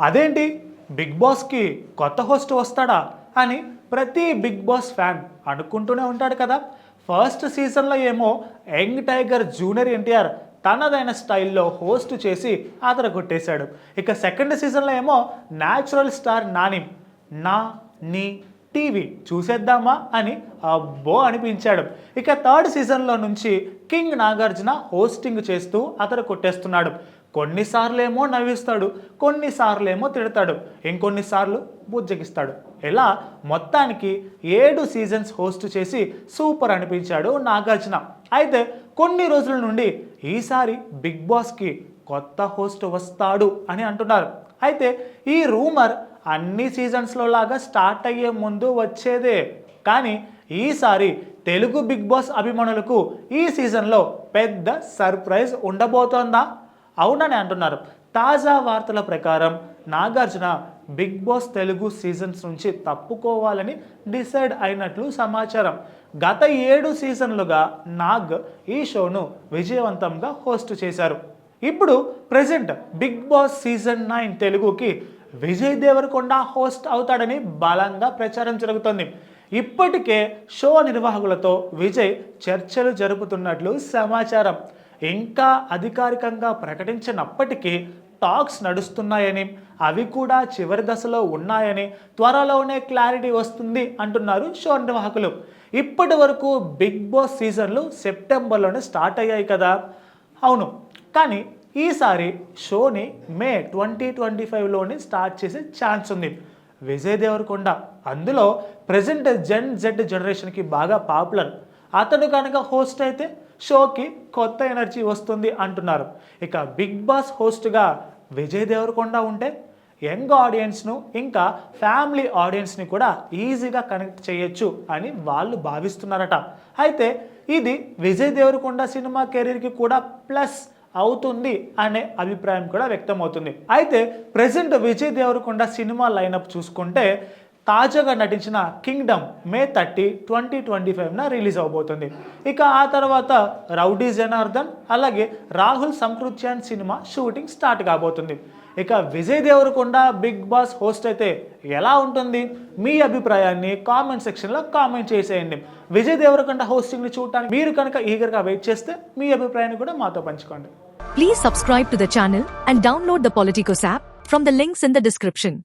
అదేంటి? బిగ్ బాస్కి కొత్త హోస్ట్ వస్తాడా అని ప్రతి బిగ్ బాస్ ఫ్యాన్ అనుకుంటూనే ఉంటాడు కదా. ఫస్ట్ సీజన్లో ఏమో యంగ్ టైగర్ జూనియర్ ఎన్టీఆర్ తనదైన స్టైల్లో హోస్ట్ చేసి అతను కొట్టేశాడు ఇక సెకండ్ సీజన్లో ఏమో న్యాచురల్ స్టార్ నాని. నా నీ టీవీ చూసేద్దామా అని అబ్బో అనిపించాడు. ఇక థర్డ్ సీజన్లో నుంచి కింగ్ నాగార్జున హోస్టింగ్ చేస్తూ అతడు కొట్టేస్తున్నాడు. కొన్నిసార్లేమో నవ్విస్తాడు కొన్నిసార్లేమో తిడతాడు ఇంకొన్నిసార్లు బుజ్జగిస్తాడు. ఇలా మొత్తానికి ఏడు సీజన్స్ హోస్ట్ చేసి సూపర్ అనిపించాడు నాగార్జున. అయితే కొన్ని రోజుల నుండి ఈసారి బిగ్ బాస్కి కొత్త హోస్ట్ వస్తాడు అని అంటున్నారు. అయితే ఈ రూమర్ అన్ని సీజన్స్లో లాగా స్టార్ట్ అయ్యే ముందు వచ్చేదే. కానీ ఈసారి తెలుగు బిగ్ బాస్ అభిమానులకు ఈ సీజన్లో పెద్ద సర్ప్రైజ్ ఉండబోతోందా? అవునని అంటున్నారు. తాజా వార్తల ప్రకారం Nagarjuna big boss Telugu seasons నుంచి తప్పుకోవాలని డిసైడ్ అయినట్లు సమాచారం. గత ఏడు సీజన్లుగా నాగ్ ఈ షోను విజయవంతంగా హోస్ట్ చేశారు. ఇప్పుడు present big boss season nine తెలుగుకి విజయ్ దేవరకొండ హోస్ట్ అవుతాడని బలంగా ప్రచారం జరుగుతోంది. ఇప్పటికే షో నిర్వాహకులతో విజయ్ చర్చలు జరుపుతున్నట్లు సమాచారం. ఇంకా అధికారికంగా ప్రకటించినప్పటికీ టాక్స్ నడుస్తున్నాయని అవి కూడా చివరి దశలో ఉన్నాయని త్వరలోనే క్లారిటీ వస్తుంది అంటున్నారు షో నిర్వాహకులు. ఇప్పటి వరకు బిగ్ బాస్ సీజన్లు సెప్టెంబర్లోనే స్టార్ట్ అయ్యాయి కదా. అవును కానీ ఈసారి షోని మే ట్వంటీ ట్వంటీ ఫైవ్లోనే స్టార్ట్ చేసే ఛాన్స్ ఉంది. విజయ్ దేవరకొండ. అందులో ప్రజెంట్ జెన్ జెడ్ జనరేషన్కి బాగా పాపులర్ అతడు కనుక హోస్ట్ అయితే షోకి కొత్త ఎనర్జీ వస్తుంది అంటున్నారు. ఇక బిగ్ బాస్ హోస్ట్గా విజయ్ దేవరకొండ ఉంటే యంగ్ ఆడియన్స్ను ఇంకా ఫ్యామిలీ ఆడియన్స్ని కూడా ఈజీగా కనెక్ట్ చేయొచ్చు అని వాళ్ళు భావిస్తున్నారట. అయితే ఇది విజయ్ దేవరకొండ సినిమా కెరీర్కి కూడా ప్లస్ అవుతుంది అనే అభిప్రాయం కూడా వ్యక్తమవుతుంది. అయితే present Vijay Deverakonda cinema lineup చూసుకుంటే తాజాగా నటించిన Kingdom May thirty twenty twenty ఫైవ్న release అవబోతుంది. ఇక ఆ తర్వాత రౌడీ జనార్దన్ అలాగే Rahul Sankrityan cinema shooting start కాబోతుంది. ఇక Vijay Deverakonda big boss host అయితే ఎలా ఉంటుంది? మీ అభిప్రాయాన్ని కామెంట్ సెక్షన్లో కామెంట్ చేసేయండి. విజయ్ దేవరకొండ హోస్టింగ్ని చూడటానికి మీరు కనుక ఈగర్గా వెయిట్ చేస్తే మీ అభిప్రాయాన్ని కూడా మాతో పంచుకోండి. Please subscribe to the channel and download the Politicos app from the links in the description